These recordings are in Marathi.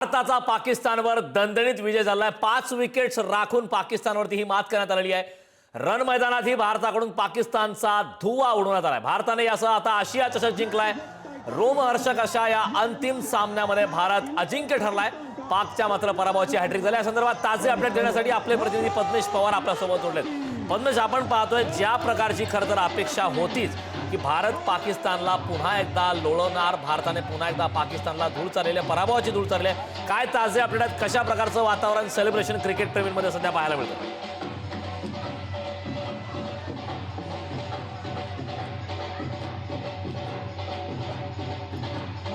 भारताचा पाकिस्तानवर दणदणीत विजय झालाय. पाच विकेट्स राखून पाकिस्तानवरती ही मात करण्यात आलेली आहे. रन मैदानात ही भारताकडून पाकिस्तानचा धुवा उडवण्यात आलाय. भारताने यासह आता आशिया चषक जिंकलाय. रोमहर्षक अशा या अंतिम सामन्यामध्ये भारत अजिंक्य ठरलाय. पाकच्या मात्र पराभवाची हॅट्रिक झाली. या संदर्भात ताजे अपडेट देण्यासाठी आपले प्रतिनिधी पद्मेश पवार आपल्यासोबत जोडलेत. पद्मेश आपण पाहतोय ज्या प्रकारची खरं तर अपेक्षा होतीच की भारत पाकिस्तानला पुन्हा एकदा लोळवणार भारताने पुन्हा एकदा पाकिस्तानला धूळ चाललेल्या पराभवाची धूळ चालली काय ताजे अपडेट आहेत? कशा प्रकारचं वातावरण सेलिब्रेशन क्रिकेट प्रेमींमध्ये सध्या पाहायला मिळतं?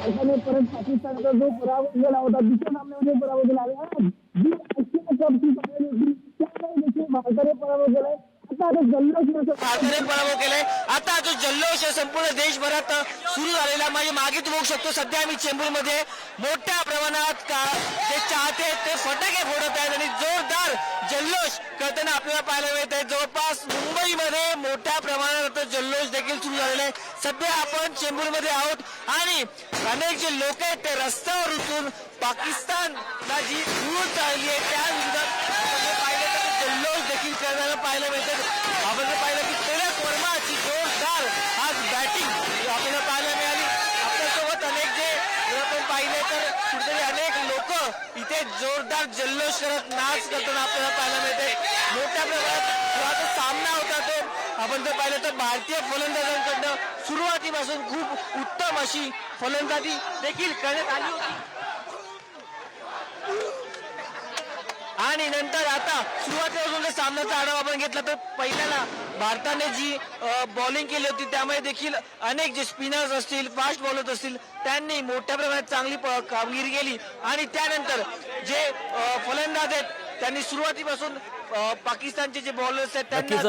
भारताने परत पाकिस्तानचा जो पराभव केला होता दुसऱ्या सामन्यामध्ये पराभव केला आणि जी आशिया कपची फायनल होती त्यामध्ये देखील भारताने पराभव केलाय. आता आता जल्लोष भारताने पराभव केलाय. आता जो जल्लोष आहे संपूर्ण देशभरात सुरू झालेला म्हणजे मागे तू बघू शकतो सध्या आम्ही चेंबूरमध्ये मोठ्या प्रमाणात का जे चाहते ते फटाके फोडत आहेत आणि जोरदार जल्लोष करताना आपल्याला पाहायला मिळत आहे. जवळपास मुंबईमध्ये मोठ्या प्रमाणात जल्लोष देखील सुरू झालेला आहे. सध्या आपण चेंबूरमध्ये आहोत आणि अनेक जे लोक आहेत ते रस्त्यावर उतरून पाकिस्तानला जी धूळ चालली आहे त्या विरोधात पाहिलं तर जल्लोष देखील करताना पाहायला मिळतात जोरदार जल्लोष करत नाच करताना आपल्याला पाहायला मिळते. मोठ्या प्रमाणात सामना होता तो. आपण जर पाहिलं तर भारतीय फलंदाजांकडनं सुरुवातीपासून खूप उत्तम अशी फलंदाजी देखील करण्यात आली होती. आणि नंतर आता सुरुवातीपासून जर सामन्याचा आढावा आपण घेतला तर पहिल्याला भारताने जी बॉलिंग केली होती त्यामध्ये देखील अनेक जे स्पिनर्स असतील फास्ट बॉलर्स असतील त्यांनी मोठ्या प्रमाणात चांगली कामगिरी केली. आणि त्यानंतर जे फलंदाज आहेत त्यांनी सुरुवातीपासून पाकिस्तानचे जे बॉलर्स आहेत त्यांना